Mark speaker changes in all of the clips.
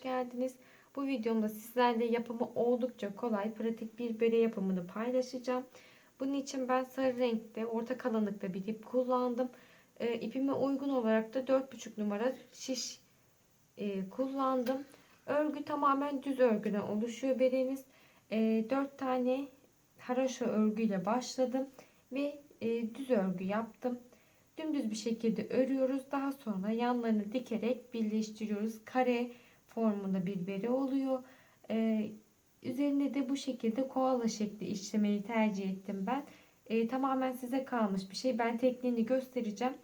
Speaker 1: hoş geldiniz. Bu videomda sizlerle yapımı oldukça kolay, pratik bir bere yapımını paylaşacağım. Bunun için ben sarı renkte, orta kalınlıkta bir ip kullandım. E, ipime uygun olarak da 4,5 numara şiş e, kullandım. Örgü tamamen düz örgüden oluşuyor beremiz. E, 4 tane haraşo örgüyle başladım ve e, düz örgü yaptım. Dümdüz bir şekilde örüyoruz. Daha sonra yanlarını dikerek birleştiriyoruz. Kare formunda bir bere oluyor. Ee, üzerine de bu şekilde koala şekli işlemeyi tercih ettim ben. Ee, tamamen size kalmış bir şey. Ben tekniğini göstereceğim.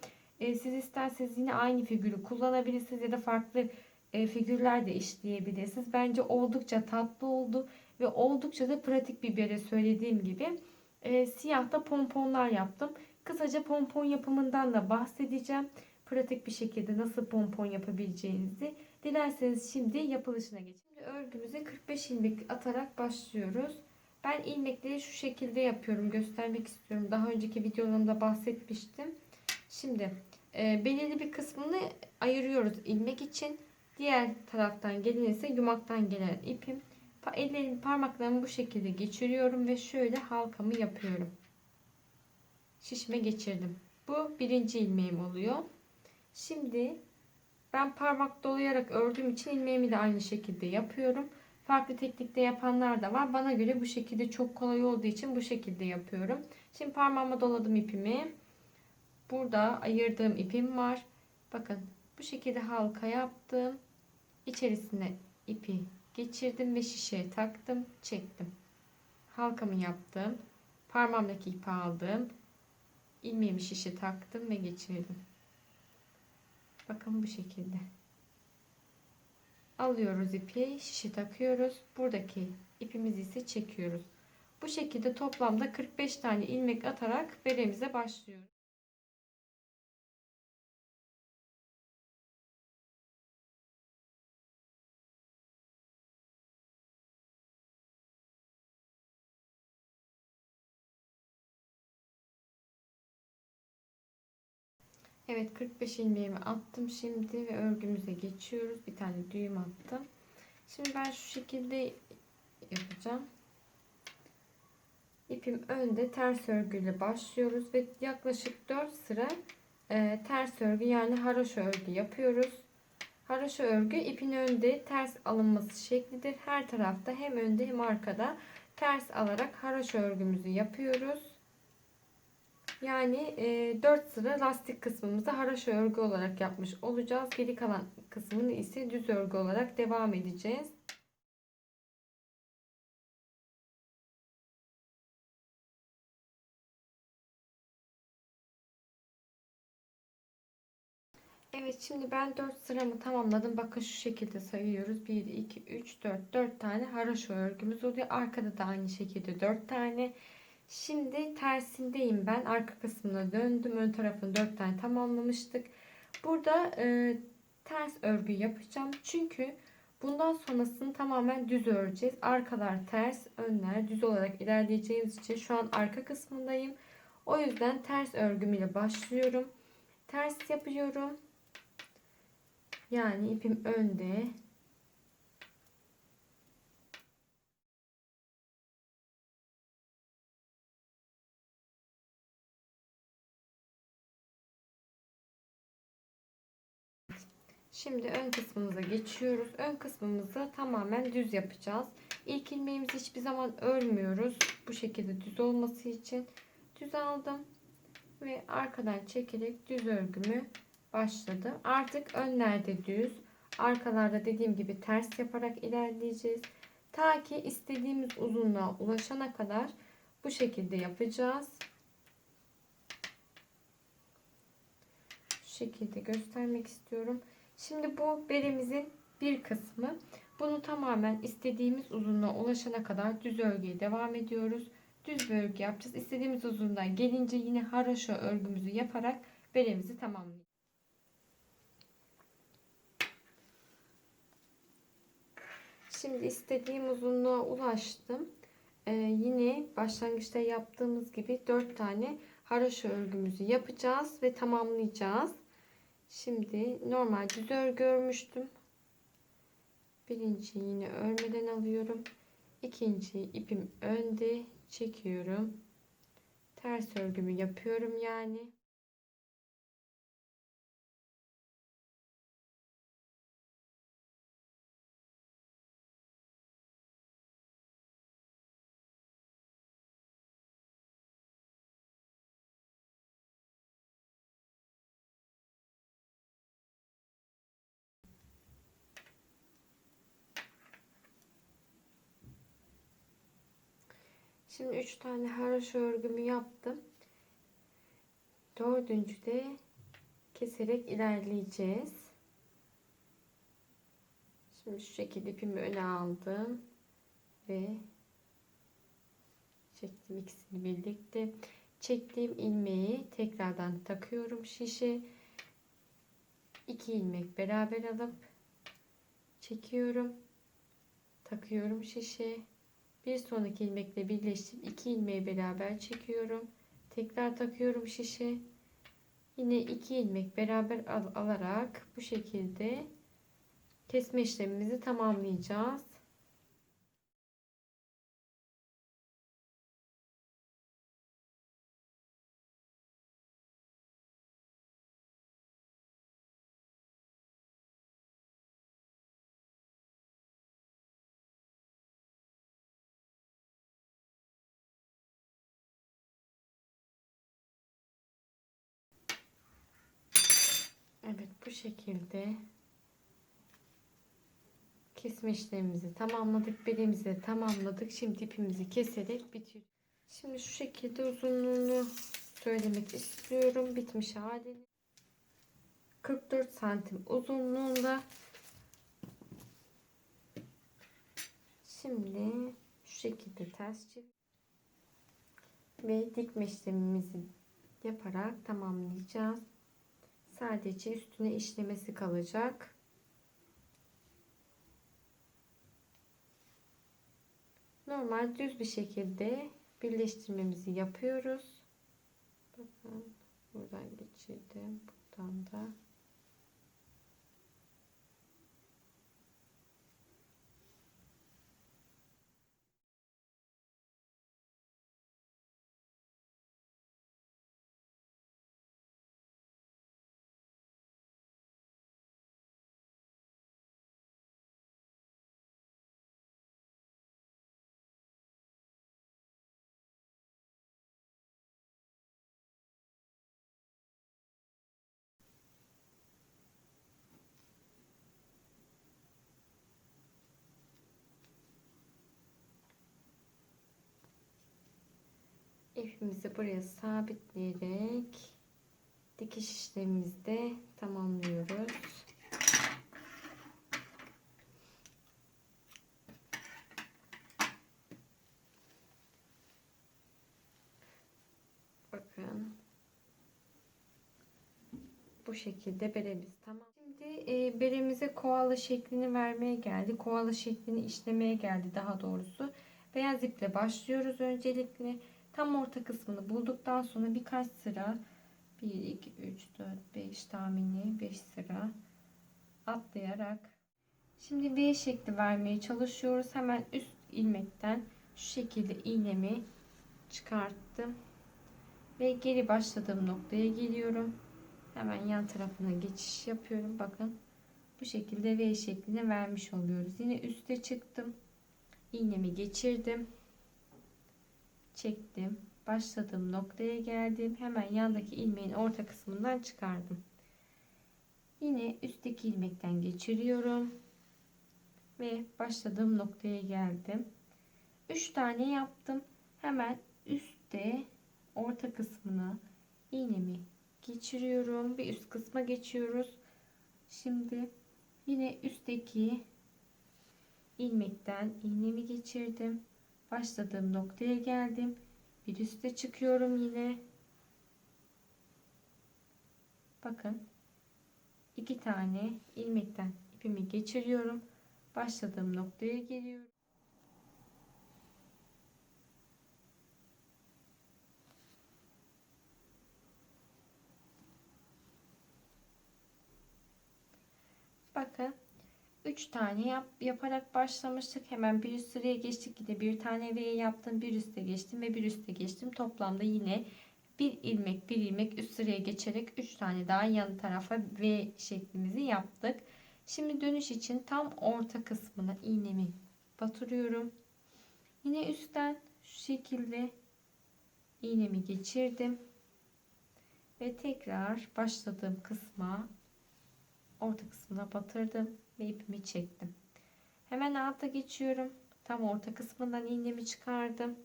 Speaker 1: Ee, siz isterseniz yine aynı figürü kullanabilirsiniz ya da farklı e, figürler de işleyebilirsiniz. Bence oldukça tatlı oldu ve oldukça da pratik bir bere söylediğim gibi. E, siyahta pomponlar yaptım. Kısaca pompon yapımından da bahsedeceğim. Pratik bir şekilde nasıl pompon yapabileceğinizi. Dilerseniz şimdi yapılışına geçelim. Şimdi örgümüze 45 ilmek atarak başlıyoruz. Ben ilmekleri şu şekilde yapıyorum. Göstermek istiyorum. Daha önceki videolarımda bahsetmiştim. Şimdi e, belirli bir kısmını ayırıyoruz ilmek için. Diğer taraftan gelen ise yumaktan gelen ipim. Ellerimi parmaklarımı bu şekilde geçiriyorum ve şöyle halkamı yapıyorum şişme geçirdim. Bu birinci ilmeğim oluyor. Şimdi ben parmak dolayarak ördüğüm için ilmeğimi de aynı şekilde yapıyorum. Farklı teknikte yapanlar da var. Bana göre bu şekilde çok kolay olduğu için bu şekilde yapıyorum. Şimdi parmağıma doladım ipimi. Burada ayırdığım ipim var. Bakın bu şekilde halka yaptım. İçerisine ipi geçirdim ve şişeye taktım, çektim. Halkamı yaptım. Parmağımdaki ipi aldım ilmeğimi şişe taktım ve geçirdim. Bakın bu şekilde. Alıyoruz ipi, şişe takıyoruz. Buradaki ipimizi ise çekiyoruz. Bu şekilde toplamda 45 tane ilmek atarak beremize başlıyoruz. Evet 45 ilmeğimi attım şimdi ve örgümüze geçiyoruz. Bir tane düğüm attım. Şimdi ben şu şekilde yapacağım. İpim önde ters örgüyle başlıyoruz ve yaklaşık 4 sıra e, ters örgü yani haroşa örgü yapıyoruz. Haroşa örgü ipin önde ters alınması şeklidir. Her tarafta hem önde hem arkada ters alarak haroşa örgümüzü yapıyoruz. Yani e, 4 sıra lastik kısmımızı haraşo örgü olarak yapmış olacağız. Geri kalan kısmını ise düz örgü olarak devam edeceğiz. Evet şimdi ben 4 sıramı tamamladım. Bakın şu şekilde sayıyoruz. 1, 2, 3, 4. 4 tane haraşo örgümüz oluyor. Arkada da aynı şekilde 4 tane. Şimdi tersindeyim ben. Arka kısmına döndüm. Ön tarafını 4 tane tamamlamıştık. Burada e, ters örgü yapacağım. Çünkü bundan sonrasını tamamen düz öreceğiz. Arkalar ters, önler düz olarak ilerleyeceğimiz için şu an arka kısmındayım. O yüzden ters örgüm ile başlıyorum. Ters yapıyorum. Yani ipim önde, Şimdi ön kısmımıza geçiyoruz. Ön kısmımızı tamamen düz yapacağız. İlk ilmeğimizi hiçbir zaman örmüyoruz. Bu şekilde düz olması için düz aldım ve arkadan çekerek düz örgümü başladım. Artık önlerde düz, arkalarda dediğim gibi ters yaparak ilerleyeceğiz. Ta ki istediğimiz uzunluğa ulaşana kadar bu şekilde yapacağız. Şu şekilde göstermek istiyorum. Şimdi bu belimizin bir kısmı. Bunu tamamen istediğimiz uzunluğa ulaşana kadar düz örgüye devam ediyoruz. Düz bir örgü yapacağız. İstediğimiz uzunluğa gelince yine haraşo örgümüzü yaparak belimizi tamamlayacağız. Şimdi istediğim uzunluğa ulaştım. Ee, yine başlangıçta yaptığımız gibi 4 tane haraşo örgümüzü yapacağız ve tamamlayacağız. Şimdi normal düz örgü örmüştüm. Birinci yine örmeden alıyorum. İkinci ipim önde çekiyorum. Ters örgümü yapıyorum yani. Şimdi 3 tane haroşa örgümü yaptım. Dördüncüde keserek ilerleyeceğiz. Şimdi şu şekilde ipimi öne aldım ve çektim ikisini birlikte. Çektiğim ilmeği tekrardan takıyorum şişe. 2 ilmek beraber alıp çekiyorum. Takıyorum şişe. Bir sonraki ilmekle birleştirip iki ilmeği beraber çekiyorum. Tekrar takıyorum şişe. Yine iki ilmek beraber al alarak bu şekilde kesme işlemimizi tamamlayacağız. Evet bu şekilde kesme işlemimizi tamamladık. Belimizi tamamladık. Şimdi ipimizi keserek bitiyor. Şimdi şu şekilde uzunluğunu söylemek istiyorum. Bitmiş halini. 44 santim uzunluğunda. Şimdi şu şekilde ters çevir ve dikme işlemimizi yaparak tamamlayacağız. Sadece üstüne işlemesi kalacak. Normal düz bir şekilde birleştirmemizi yapıyoruz. Bakın buradan geçirdim. Buradan da ipimizi buraya sabitleyerek dikiş işlemimizi de tamamlıyoruz. Bakın. Bu şekilde beremiz tamam. Şimdi e, beremize koala şeklini vermeye geldi. Koala şeklini işlemeye geldi daha doğrusu. Beyaz iple başlıyoruz öncelikle. Tam orta kısmını bulduktan sonra birkaç sıra 1, 2, 3, 4, 5 tahmini 5 sıra atlayarak şimdi V şekli vermeye çalışıyoruz. Hemen üst ilmekten şu şekilde iğnemi çıkarttım. Ve geri başladığım noktaya geliyorum. Hemen yan tarafına geçiş yapıyorum. Bakın bu şekilde V şeklini vermiş oluyoruz. Yine üste çıktım. iğnemi geçirdim çektim. Başladığım noktaya geldim. Hemen yandaki ilmeğin orta kısmından çıkardım. Yine üstteki ilmekten geçiriyorum. Ve başladığım noktaya geldim. 3 tane yaptım. Hemen üstte orta kısmına iğnemi geçiriyorum. Bir üst kısma geçiyoruz. Şimdi yine üstteki ilmekten iğnemi geçirdim başladığım noktaya geldim. Bir üste çıkıyorum yine. Bakın iki tane ilmekten ipimi geçiriyorum. Başladığım noktaya geliyorum. Bakın 3 tane yap, yaparak başlamıştık. Hemen bir üst sıraya geçtik. Yine bir tane V yaptım. Bir üste geçtim ve bir üste geçtim. Toplamda yine bir ilmek bir ilmek üst sıraya geçerek 3 tane daha yan tarafa V şeklimizi yaptık. Şimdi dönüş için tam orta kısmına iğnemi batırıyorum. Yine üstten şu şekilde iğnemi geçirdim. Ve tekrar başladığım kısma orta kısmına batırdım ve ipimi çektim. Hemen alta geçiyorum. Tam orta kısmından iğnemi çıkardım.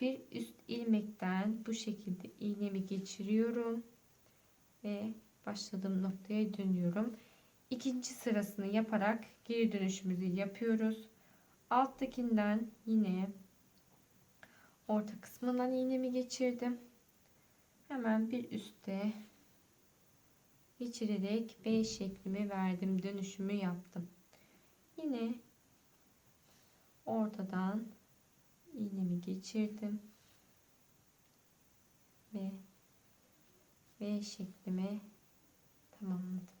Speaker 1: Bir üst ilmekten bu şekilde iğnemi geçiriyorum ve başladığım noktaya dönüyorum. İkinci sırasını yaparak geri dönüşümüzü yapıyoruz. Alttakinden yine orta kısmından iğnemi geçirdim. Hemen bir üstte geçirerek B şeklimi verdim. Dönüşümü yaptım. Yine ortadan iğnemi geçirdim. Ve V şeklimi tamamladım.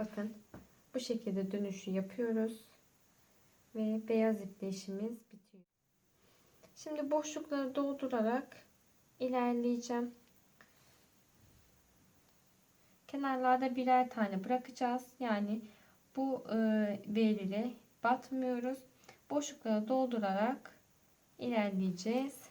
Speaker 1: Bakın bu şekilde dönüşü yapıyoruz. Ve beyaz iple işimiz bitiyor. Şimdi boşlukları doldurarak ilerleyeceğim. Kenarlarda birer tane bırakacağız. Yani bu e, verileri batmıyoruz. Boşlukları doldurarak ilerleyeceğiz.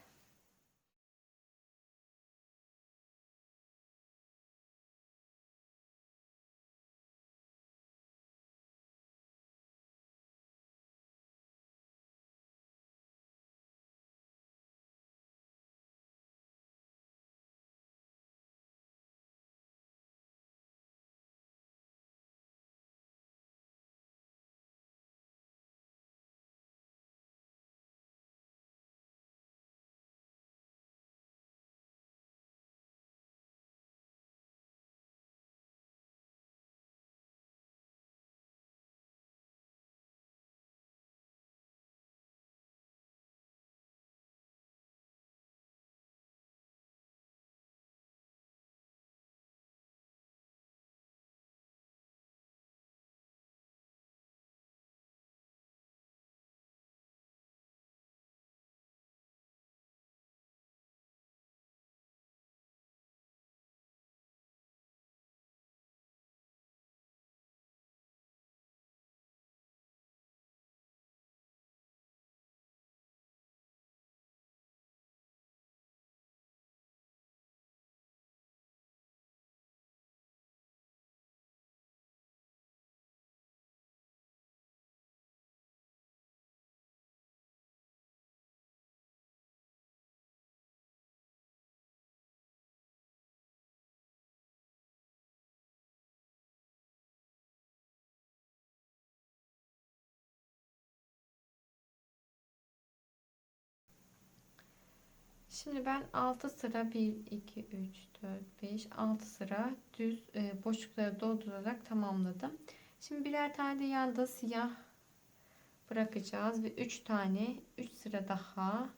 Speaker 1: Şimdi ben 6 sıra 1 2 3 4 5 6 sıra düz e, boşlukları doldurarak tamamladım. Şimdi birer tane de yanda siyah bırakacağız ve 3 tane 3 sıra daha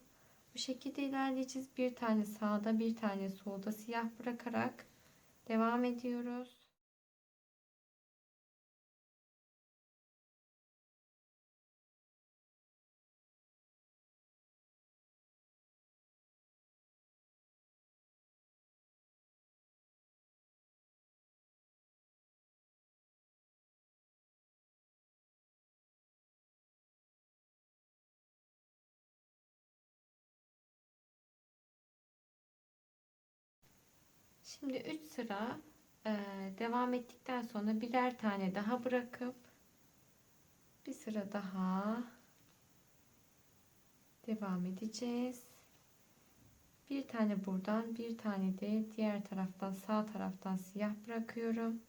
Speaker 1: bu şekilde ilerleyeceğiz. Bir tane sağda bir tane solda siyah bırakarak devam ediyoruz. Şimdi 3 sıra e, devam ettikten sonra birer tane daha bırakıp bir sıra daha devam edeceğiz. Bir tane buradan bir tane de diğer taraftan sağ taraftan siyah bırakıyorum.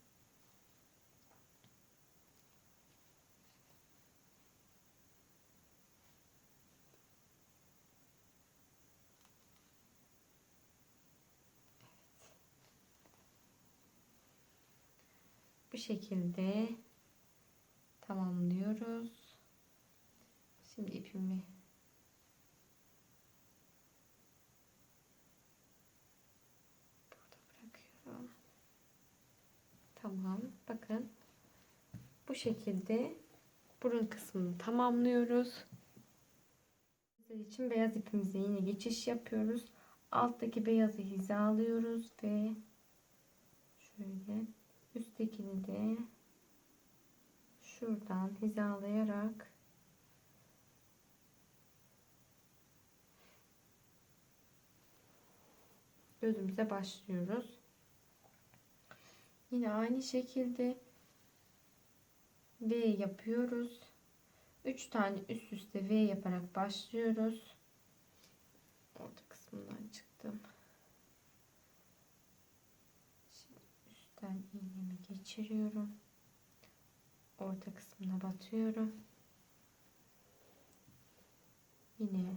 Speaker 1: Bu şekilde tamamlıyoruz. Şimdi ipimi burada bırakıyorum. Tamam. Bakın. Bu şekilde burun kısmını tamamlıyoruz. Bizler için beyaz ipimize yine geçiş yapıyoruz. Alttaki beyazı hizalıyoruz ve şöyle üsttekini de şuradan hizalayarak gözümüze başlıyoruz. Yine aynı şekilde V yapıyoruz. 3 tane üst üste V yaparak başlıyoruz. Orta kısmından çıktım. Şimdi üstten iğnemi geçiriyorum. Orta kısmına batıyorum. Yine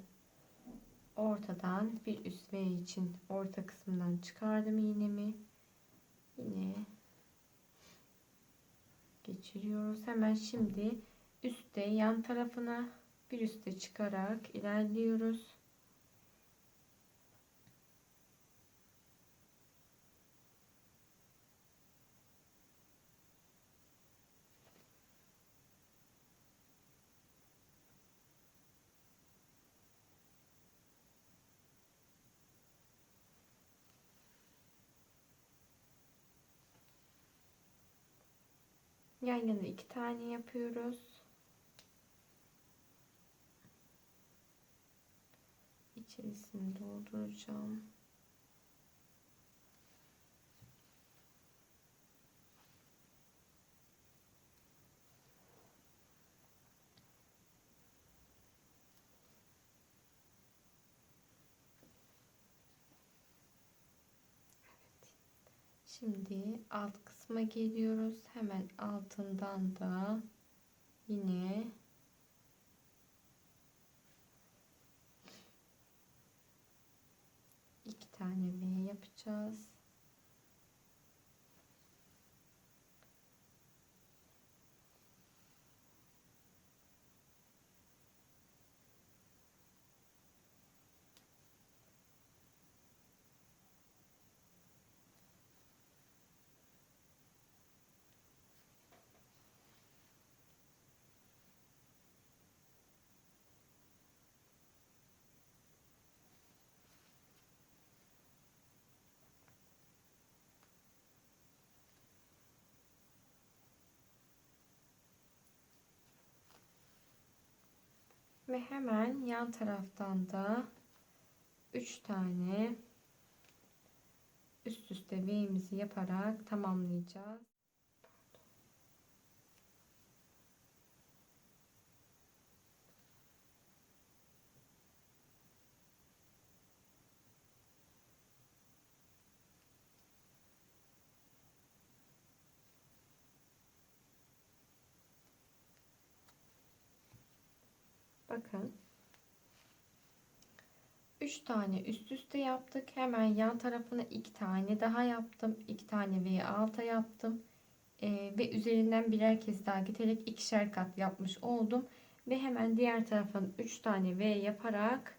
Speaker 1: ortadan bir üst V için orta kısmından çıkardım iğnemi. Yine geçiriyoruz. Hemen şimdi üstte yan tarafına bir üste çıkarak ilerliyoruz. Yan yana iki tane yapıyoruz. İçerisini dolduracağım. Şimdi alt kısma geliyoruz. Hemen altından da yine iki tane V yapacağız. Ve hemen yan taraftan da 3 tane üst üste V'imizi yaparak tamamlayacağız. Bakın. 3 tane üst üste yaptık. Hemen yan tarafına 2 tane daha yaptım. 2 tane V alta yaptım. Ee, ve üzerinden birer kez daha giderek ikişer kat yapmış oldum. Ve hemen diğer tarafın 3 tane V yaparak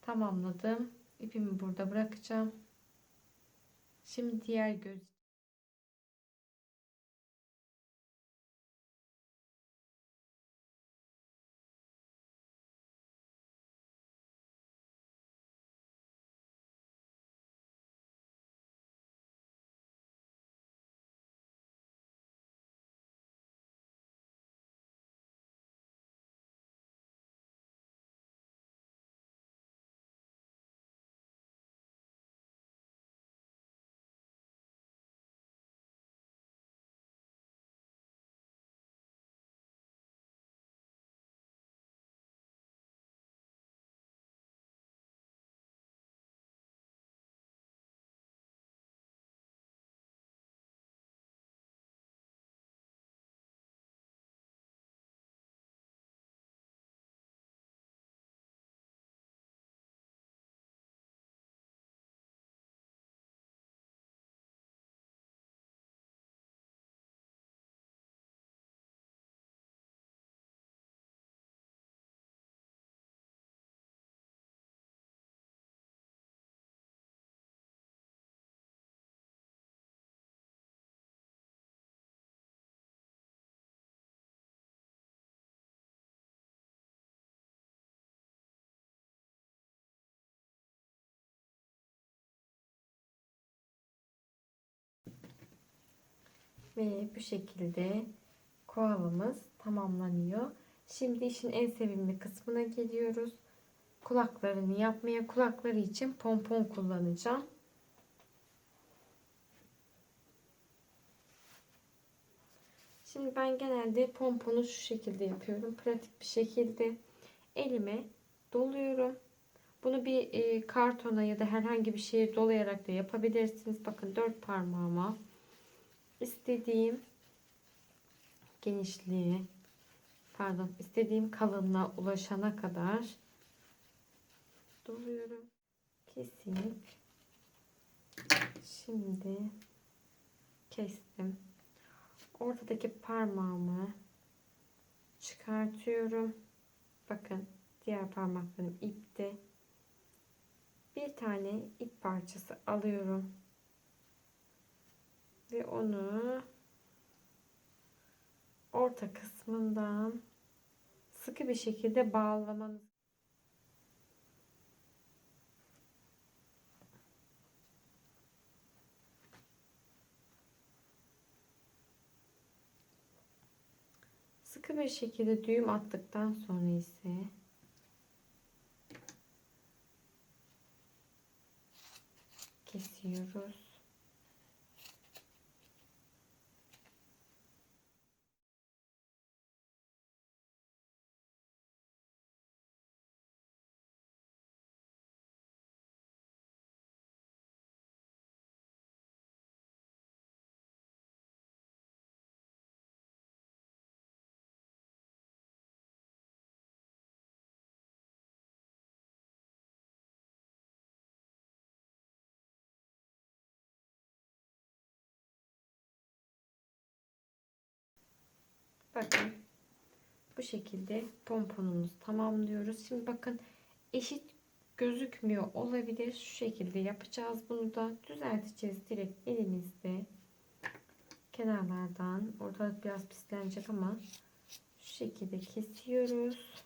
Speaker 1: tamamladım. İpimi burada bırakacağım. Şimdi diğer göz Ve bu şekilde koalımız tamamlanıyor. Şimdi işin en sevimli kısmına geliyoruz. Kulaklarını yapmaya kulakları için pompon kullanacağım. Şimdi ben genelde pomponu şu şekilde yapıyorum. Pratik bir şekilde elime doluyorum. Bunu bir e, kartona ya da herhangi bir şeye dolayarak da yapabilirsiniz. Bakın dört parmağıma istediğim genişliğe pardon istediğim kalınlığa ulaşana kadar doluyorum. Kesip şimdi kestim. Ortadaki parmağımı çıkartıyorum. Bakın diğer parmaklarım ipte. Bir tane ip parçası alıyorum. Ve onu orta kısmından sıkı bir şekilde bağlamanız sıkı bir şekilde düğüm attıktan sonra ise kesiyoruz. Bakın bu şekilde pomponumuzu tamamlıyoruz. Şimdi bakın eşit gözükmüyor olabilir. Şu şekilde yapacağız bunu da düzelteceğiz direkt elimizde kenarlardan. Ortalık biraz pislenecek ama şu şekilde kesiyoruz.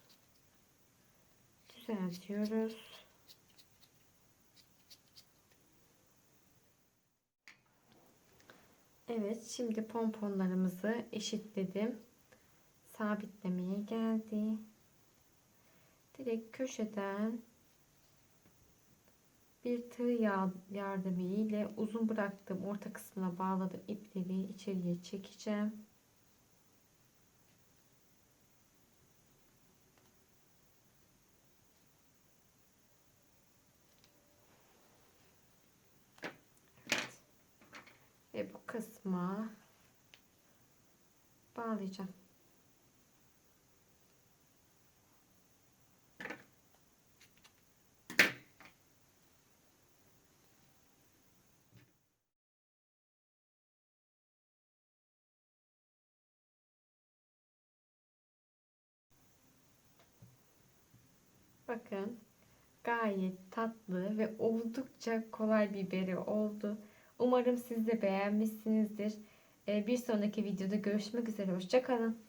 Speaker 1: Düzeltiyoruz. Evet şimdi pomponlarımızı eşitledim sabitlemeye geldi. Direkt köşeden bir tığ yardımı ile uzun bıraktığım orta kısmına bağladığım ipleri içeriye çekeceğim. Evet. Ve bu kısma bağlayacağım. Bakın gayet tatlı ve oldukça kolay bir beri oldu. Umarım siz de beğenmişsinizdir. Ee, bir sonraki videoda görüşmek üzere. Hoşçakalın.